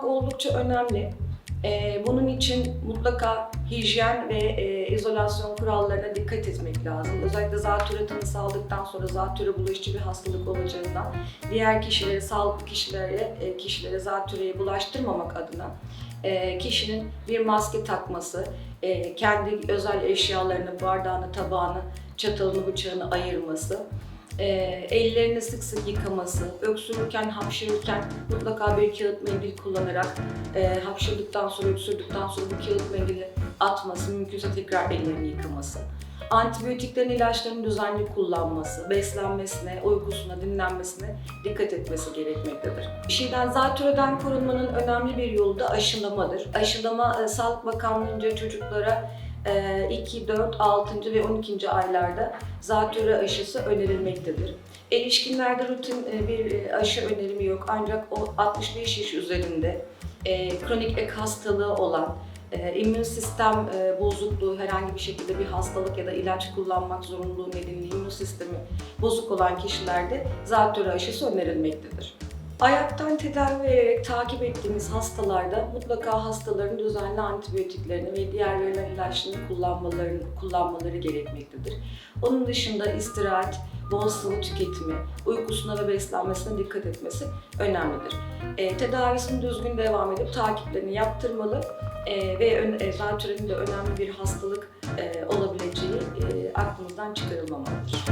kullanmak oldukça önemli. Ee, bunun için mutlaka hijyen ve e, izolasyon kurallarına dikkat etmek lazım. Özellikle zatürre tanısı aldıktan sonra zatürre bulaşıcı bir hastalık olacağından diğer kişilere, sağlıklı kişilere, e, kişilere zatürreyi bulaştırmamak adına e, kişinin bir maske takması, kendi özel eşyalarını, bardağını, tabağını, çatalını, bıçağını ayırması, e, ellerini sık sık yıkaması, öksürürken, hapşırırken mutlaka bir kağıt mendil kullanarak e, hapşırdıktan sonra, öksürdükten sonra bu kağıt mendili atması, mümkünse tekrar ellerini yıkaması. Antibiyotiklerin, ilaçların düzenli kullanması, beslenmesine, uykusuna, dinlenmesine dikkat etmesi gerekmektedir. Kişiden zatürreden korunmanın önemli bir yolu da aşılamadır. Aşılama, e, Sağlık Bakanlığı'nca çocuklara 2, 4, 6. ve 12. aylarda zatürre aşısı önerilmektedir. Erişkinlerde rutin e, bir e, aşı önerimi yok ancak o 65 yaş üzerinde e, kronik ek hastalığı olan, immün sistem bozukluğu, herhangi bir şekilde bir hastalık ya da ilaç kullanmak zorunluluğu nedeniyle immün sistemi bozuk olan kişilerde zatürre aşısı önerilmektedir. Ayaktan tedavi vererek takip ettiğimiz hastalarda mutlaka hastaların düzenli antibiyotiklerini ve diğer verilen ilaçlarını kullanmaları, kullanmaları gerekmektedir. Onun dışında istirahat, bol sıvı tüketimi, uykusuna ve beslenmesine dikkat etmesi önemlidir. E, tedavisini düzgün devam edip takiplerini yaptırmalı e, ve ön, e, zatürrenin de önemli bir hastalık e, olabileceği e, aklımızdan çıkarılmamalıdır.